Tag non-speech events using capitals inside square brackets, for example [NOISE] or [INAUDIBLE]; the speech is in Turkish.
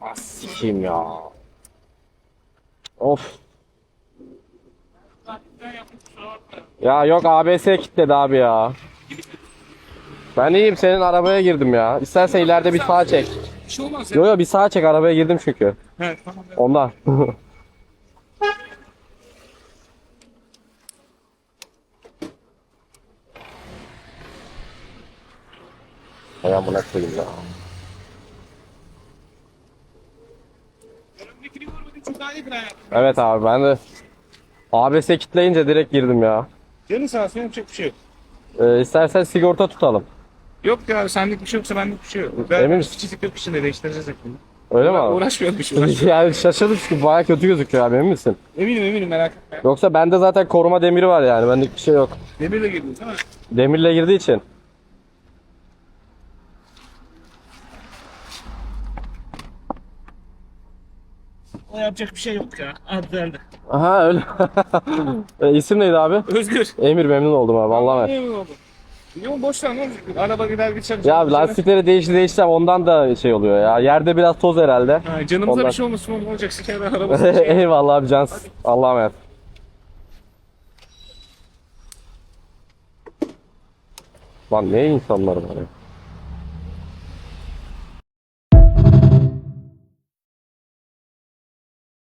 Ah sikeyim ya. Of. Ya yok ABS kilitledi abi ya. Ben iyiyim senin arabaya girdim ya. İstersen ileride bir sağa çek. Bir şey olmaz ya. Yo yo bir sağa çek arabaya girdim çünkü. He tamam. Ondan. [LAUGHS] Ay amına koyayım ya. Bir. Evet abi ben de ABS kitleyince direkt girdim ya. Canın sağ olsun yapacak bir şey yok. Ee, istersen sigorta tutalım. Yok ya senlik bir şey yoksa benlik bir şey yok. Ben Emin misin? Çizik yok içinde değiştireceğiz yakında. Öyle mi abi? Hiç uğraşmayalım. [LAUGHS] yani şaşırdım çünkü baya kötü gözüküyor abi emin misin? eminim eminim merak etme. Yoksa bende zaten koruma demiri var yani benlik bir şey yok. Demirle girdin değil mi? Demirle girdiği için. O yapacak bir şey yok ya. Ad verdi. Aha öyle. [LAUGHS] e, isim neydi abi? Özgür. Emir memnun oldum abi Allah'a emanet. Ne Yok boş ne olacak? Araba gider geçer. Ya lastikleri değişti değişti ondan da şey oluyor ya. Yerde biraz toz herhalde. Ha, canımıza Ondan. bir şey olmasın oğlum olacak siker arabası. [LAUGHS] Eyvallah abi cans. Allah'a emanet. Lan ne insanlar var ya.